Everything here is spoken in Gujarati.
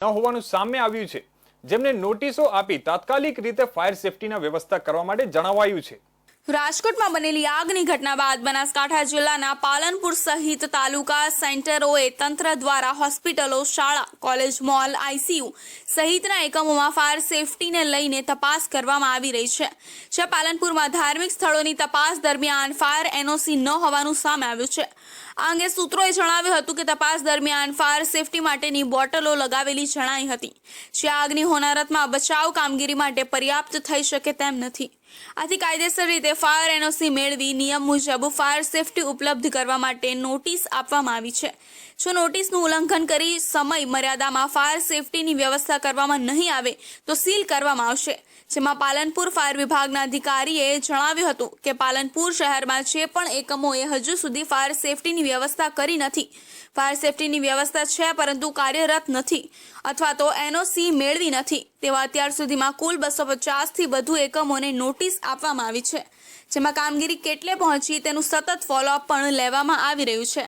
ન હોવાનું સામે આવ્યું છે. જેમને નોટિસો આપી તાત્કાલિક રીતે ફાયર સેફટીના વ્યવસ્થા કરવા માટે જણાવાયું છે. રાજકોટમાં બનેલી આગની ઘટના બાદ બનાસકાંઠા જિલ્લાના પાલનપુર સહિત તાલુકા સેન્ટરોએ તંત્ર દ્વારા હોસ્પિટલો, શાળા, કોલેજ, મોલ આઈસીયુ સહિતના એકમોમાં ફાયર સેફટીને લઈને તપાસ કરવામાં આવી રહી છે. જે પાલનપુરમાં ધાર્મિક સ્થળોની તપાસ દરમિયાન ફાયર એનઓસી ન હોવાનું સામે આવ્યું છે. આ અંગે સૂત્રોએ જણાવ્યું હતું કે તપાસ દરમિયાન ફાયર સેફટી માટેની બોટલો લગાવેલી જણાઈ હતી. જે આગની હોનારતમાં બચાવ કામગીરી માટે પર્યાપ્ત થઈ શકે તેમ નથી. આથી કાયદેસર રીતે ફાયર એનઓસી મેળવી નિયમ મુજબ ફાયર સેફટી ઉપલબ્ધ કરવા માટે નોટિસ આપવામાં આવી છે. જો નોટિસનું ઉલ્લંઘન કરી સમય મર્યાદામાં ફાયર સેફટીની વ્યવસ્થા કરવામાં નહીં આવે, તો સીલ કરવામાં આવશે. જેમાં પાલનપુર ફાયર વિભાગના અધિકારીએ જણાવ્યું હતું કે પાલનપુર શહેરમાં જે પણ એકમોએ હજુ સુધી ફાયર સેફટીની વ્યવસ્થા કરી નથી. ફાયર સેફટીની વ્યવસ્થા છે, પરંતુ કાર્યરત નથી. અથવા તો એનઓસી મેળવી નથી. તેવા અત્યાર સુધીમાં કુલ બસો પચાસથી વધુ એકમોને નોટિસ આપવામાં આવી છે. જેમાં કામગીરી કેટલે પહોંચી તેનું સતત ફોલોઅપ પણ લેવામાં આવી રહ્યું છે.